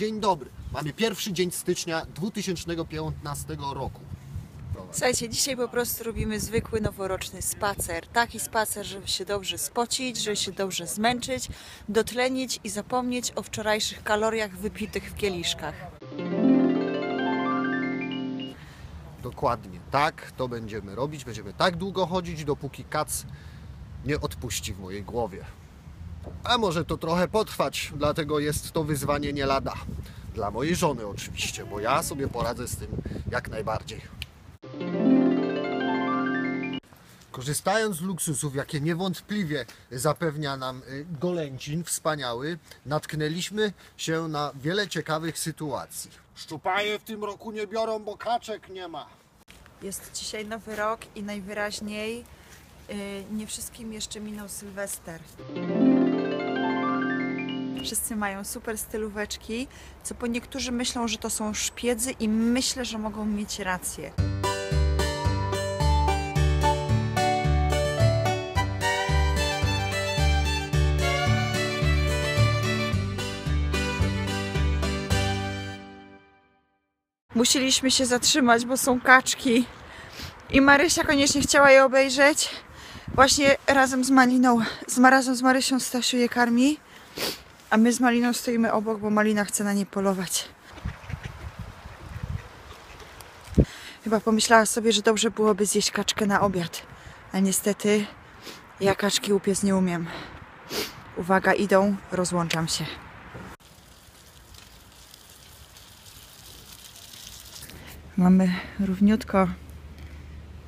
Dzień dobry. Mamy pierwszy dzień stycznia 2015 roku. Słuchajcie, dzisiaj po prostu robimy zwykły noworoczny spacer. Taki spacer, żeby się dobrze spocić, żeby się dobrze zmęczyć, dotlenić i zapomnieć o wczorajszych kaloriach wypitych w kieliszkach. Dokładnie tak to będziemy robić. Będziemy tak długo chodzić, dopóki kac nie odpuści w mojej głowie. A może to trochę potrwać, dlatego jest to wyzwanie nie lada. Dla mojej żony oczywiście, bo ja sobie poradzę z tym jak najbardziej. Korzystając z luksusów, jakie niewątpliwie zapewnia nam y, Golęcin wspaniały, natknęliśmy się na wiele ciekawych sytuacji. Szczupaje w tym roku nie biorą, bo kaczek nie ma. Jest dzisiaj nowy rok i najwyraźniej yy, nie wszystkim jeszcze minął Sylwester. Wszyscy mają super stylóweczki, co po niektórzy myślą, że to są szpiedzy i myślę, że mogą mieć rację. Musieliśmy się zatrzymać, bo są kaczki. I Marysia koniecznie chciała je obejrzeć. Właśnie razem z Maliną, z, razem z Marysią Stasiu je karmi. A my z Maliną stoimy obok, bo Malina chce na nie polować. Chyba pomyślała sobie, że dobrze byłoby zjeść kaczkę na obiad. A niestety ja kaczki upiec nie umiem. Uwaga, idą, rozłączam się. Mamy równiutko,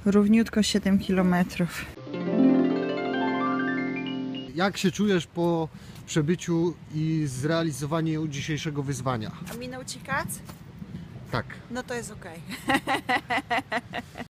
równiutko 7 kilometrów. Jak się czujesz po przebyciu i zrealizowaniu dzisiejszego wyzwania? A minął ci kac? Tak. No to jest okej.